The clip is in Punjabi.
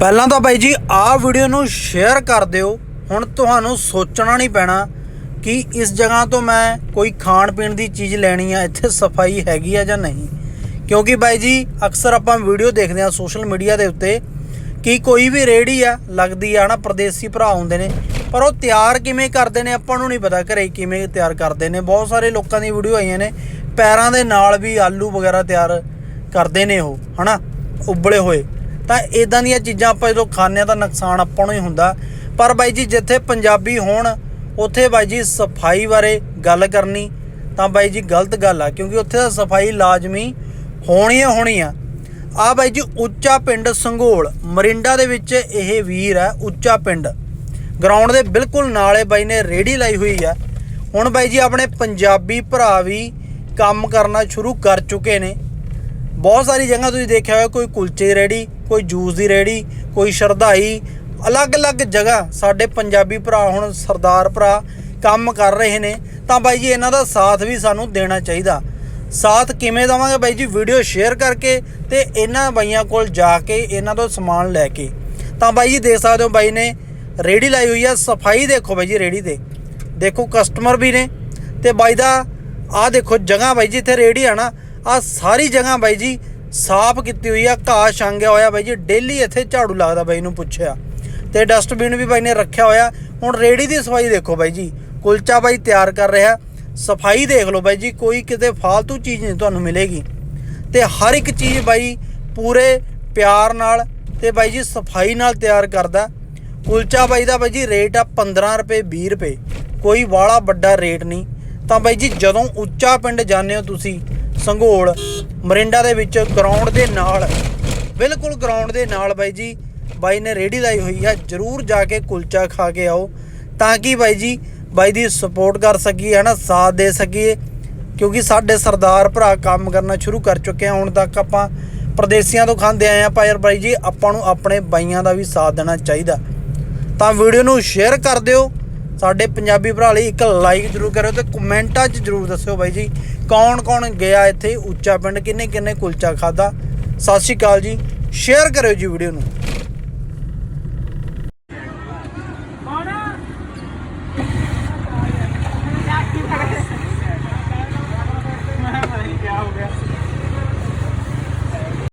ਪਹਿਲਾਂ ਤਾਂ ਬਾਈ ਜੀ, ਆਹ ਵੀਡੀਓ ਨੂੰ ਸ਼ੇਅਰ ਕਰ ਦਿਓ। ਹੁਣ ਤੁਹਾਨੂੰ ਸੋਚਣਾ ਨਹੀਂ ਪੈਣਾ ਕਿ ਇਸ ਜਗ੍ਹਾ ਤੋਂ ਮੈਂ ਕੋਈ ਖਾਣ ਪੀਣ ਦੀ ਚੀਜ਼ ਲੈਣੀ ਆ, ਇੱਥੇ ਸਫ਼ਾਈ ਹੈਗੀ ਆ ਜਾਂ ਨਹੀਂ। ਕਿਉਂਕਿ ਬਾਈ ਜੀ, ਅਕਸਰ ਆਪਾਂ ਵੀਡੀਓ ਦੇਖਦੇ ਆ ਸੋਸ਼ਲ ਮੀਡੀਆ ਦੇ ਉੱਤੇ ਕਿ ਕੋਈ ਵੀ ਰੇੜੀ ਆ, ਲੱਗਦੀ ਆ ਨਾ, ਪਰਦੇਸੀ ਭਰਾ ਹੁੰਦੇ ਨੇ, ਪਰ ਉਹ ਤਿਆਰ ਕਿਵੇਂ ਕਰਦੇ ਨੇ ਆਪਾਂ ਨੂੰ ਨਹੀਂ ਪਤਾ, ਘਰੇ ਕਿਵੇਂ ਤਿਆਰ ਕਰਦੇ ਨੇ। ਬਹੁਤ ਸਾਰੇ ਲੋਕਾਂ ਦੀ ਵੀਡੀਓ ਆਈਆਂ ਨੇ, ਪੈਰਾਂ ਦੇ ਨਾਲ ਵੀ ਆਲੂ ਵਗੈਰਾ ਤਿਆਰ ਕਰਦੇ ਨੇ ਉਹ, ਹਨਾ, ਉਬਲੇ ਹੋਏ। ਤਾਂ ਇਦਾਂ ਦੀਆਂ ਚੀਜ਼ਾਂ ਆਪਾਂ ਜਦੋਂ ਖਾਂਦੇ ਹਾਂ ਤਾਂ ਨੁਕਸਾਨ ਆਪਾਂ ਨੂੰ ਹੀ ਹੁੰਦਾ। ਪਰ ਬਾਈ ਜੀ, ਜਿੱਥੇ ਪੰਜਾਬੀ ਹੋਣ, ਉੱਥੇ ਬਾਈ ਜੀ ਸਫ਼ਾਈ ਬਾਰੇ ਗੱਲ ਕਰਨੀ ਤਾਂ ਬਾਈ ਜੀ ਗਲਤ ਗੱਲ ਆ, ਕਿਉਂਕਿ ਉੱਥੇ ਤਾਂ ਸਫ਼ਾਈ ਲਾਜ਼ਮੀ ਹੋਣੀ ਓ ਹੋਣੀ ਆ। ਆ ਬਾਈ ਜੀ ਉੱਚਾ ਪਿੰਡ ਸੰਘੋਲ, ਮਰਿੰਡਾ ਦੇ ਵਿੱਚ ਇਹ ਵੀਰ ਹੈ ਉੱਚਾ ਪਿੰਡ। ਗਰਾਊਂਡ ਦੇ ਬਿਲਕੁਲ ਨਾਲੇ ਬਾਈ ਨੇ ਰੇੜੀ ਲਾਈ ਹੋਈ ਆ। ਹੁਣ ਬਾਈ ਜੀ ਆਪਣੇ ਪੰਜਾਬੀ ਭਰਾ ਵੀ ਕੰਮ ਕਰਨਾ ਸ਼ੁਰੂ ਕਰ ਚੁੱਕੇ ਨੇ। ਬਹੁਤ ਸਾਰੀ ਜਗ੍ਹਾ ਤੁਸੀਂ ਦੇਖਿਆ ਹੋਇਆ, ਕੋਈ ਕੁਲਚੇ ਦੀ ਕੋਈ ਜੂਸ ਦੀ ਰੇੜੀ ਕੋਈ ਸ਼ਰਧਾਈ, ਅਲੱਗ-ਅਲੱਗ ਜਗ੍ਹਾ ਸਾਡੇ ਪੰਜਾਬੀ ਭਰਾ ਹੁਣ ਸਰਦਾਰ ਭਰਾ ਕੰਮ ਕਰ ਰਹੇ ਨੇ। ਤਾਂ ਬਾਈ ਜੀ, ਇਹਨਾਂ ਦਾ ਸਾਥ ਵੀ ਸਾਨੂੰ ਦੇਣਾ ਚਾਹੀਦਾ। ਸਾਥ ਕਿਵੇਂ ਦਵਾਂਗੇ ਬਾਈ ਜੀ? ਵੀਡੀਓ ਸ਼ੇਅਰ ਕਰਕੇ ਤੇ ਇਹਨਾਂ ਬਾਈਆਂ ਕੋਲ ਜਾ ਕੇ ਇਹਨਾਂ ਤੋਂ ਸਮਾਨ ਲੈ ਕੇ। ਤਾਂ ਬਾਈ ਜੀ, ਦੇਖ ਸਕਦੇ ਹੋ ਬਾਈ ਨੇ ਰੇੜੀ ਲਾਈ ਹੋਈ ਆ, ਸਫ਼ਾਈ ਦੇਖੋ ਬਾਈ ਜੀ ਰੇੜੀ ਤੇ। ਦੇਖੋ ਕਸਟਮਰ ਵੀ ਨੇ ਤੇ ਬਾਈ ਦਾ ਆਹ ਦੇਖੋ ਜਗ੍ਹਾ ਬਾਈ ਜੀ, ਇੱਥੇ ਰੇੜੀ ਆ ਨਾ ਆ ਸਾਰੀ ਜਗ੍ਹਾ ਬਾਈ ਜੀ ਸਾਫ਼ ਕੀਤੀ ਹੋਈ ਆ, ਘਾਹ ਛਾਂਗਿਆ ਹੋਇਆ ਬਾਈ ਜੀ, ਡੇਲੀ ਇੱਥੇ ਝਾੜੂ ਲੱਗਦਾ ਬਾਈ ਨੂੰ ਪੁੱਛਿਆ। ਤੇ ਡਸਟਬਿਨ ਵੀ ਬਾਈ ਨੇ ਰੱਖਿਆ ਹੋਇਆ। ਹੁਣ ਰੇੜੀ ਦੀ ਸਫ਼ਾਈ ਦੇਖੋ ਬਾਈ ਜੀ, ਕੁਲਚਾ ਬਾਈ ਤਿਆਰ ਕਰ ਰਿਹਾ। ਸਫ਼ਾਈ ਦੇਖ ਲਓ ਬਾਈ ਜੀ, ਕੋਈ ਕਿਤੇ ਫालतू ਚੀਜ਼ ਨਹੀਂ ਤੁਹਾਨੂੰ ਮਿਲੇਗੀ। ਤੇ ਹਰ ਇੱਕ ਚੀਜ਼ ਬਾਈ ਪੂਰੇ ਪਿਆਰ ਨਾਲ ਤੇ ਬਾਈ ਜੀ ਸਫ਼ਾਈ ਨਾਲ ਤਿਆਰ ਕਰਦਾ। ਕੁਲਚਾ ਬਾਈ ਦਾ ਬਾਈ ਜੀ ਰੇਟ ਆ 15 ਰੁਪਏ 20 ਰੁਪਏ। ਕੋਈ ਵਾਲਾ ਵੱਡਾ ਰੇਟ ਨਹੀਂ। ਤਾਂ ਬਾਈ ਜੀ ਜਦੋਂ ਉੱਚਾ ਪਿੰਡ ਜਾਂਦੇ ਹੋ ਤੁਸੀਂ ਸੰਘੋਲ ਮਰਿੰਡਾ ਦੇ ਵਿੱਚ ਗਰਾਊਂਡ ਦੇ ਨਾਲ, ਬਿਲਕੁਲ ਗਰਾਊਂਡ ਦੇ ਨਾਲ ਬਾਈ ਜੀ, ਬਾਈ ਨੇ ਰੇੜੀ ਲਾਈ ਹੋਈ ਆ, ਜਰੂਰ ਜਾ ਕੇ ਕੁਲਚਾ ਖਾ ਕੇ ਆਓ। ਤਾਂ ਕਿ ਬਾਈ ਜੀ, ਬਾਈ ਦੀ ਸਪੋਰਟ ਕਰ ਸਕੀਏ, ਹਨਾ, ਸਾਥ ਦੇ ਸਕੀਏ, ਕਿਉਂਕਿ ਸਾਡੇ ਸਰਦਾਰ ਭਰਾ ਕੰਮ ਕਰਨਾ ਸ਼ੁਰੂ ਕਰ ਚੁੱਕੇ ਆ, ਹੁਣ ਤੱਕ ਆਪਾਂ ਪ੍ਰਦੇਸੀਆਂ ਤੋਂ ਖਾਂਦੇ ਆਏ ਆ ਪਰ ਬਾਈ ਜੀ, ਆਪਾਂ ਨੂੰ ਆਪਣੇ ਬਾਈਆਂ ਦਾ ਵੀ ਸਾਥ ਦੇਣਾ ਚਾਹੀਦਾ। ਤਾਂ ਵੀਡੀਓ ਨੂੰ ਸ਼ੇਅਰ ਕਰ ਦਿਓ ਸਾਡੇ ਪੰਜਾਬੀ ਭਰਾ ਲਈ ਇੱਕ ਲਾਈਕ ਜ਼ਰੂਰ ਕਰਿਓ ਤੇ ਕਮੈਂਟਾਂ 'ਚ ਜ਼ਰੂਰ ਦੱਸਿਓ ਬਾਈ ਜੀ, ਕੌਣ ਕੌਣ ਗਿਆ ਇੱਥੇ ਉੱਚਾ ਪਿੰਡ, ਕਿੰਨੇ ਕਿੰਨੇ ਕੁਲਚਾ ਖਾਦਾ ਸਤਿ ਸ਼੍ਰੀ ਅਕਾਲ ਜੀ ਸ਼ੇਅਰ ਕਰਿਓ ਜੀ ਵੀਡੀਓ ਨੂੰ।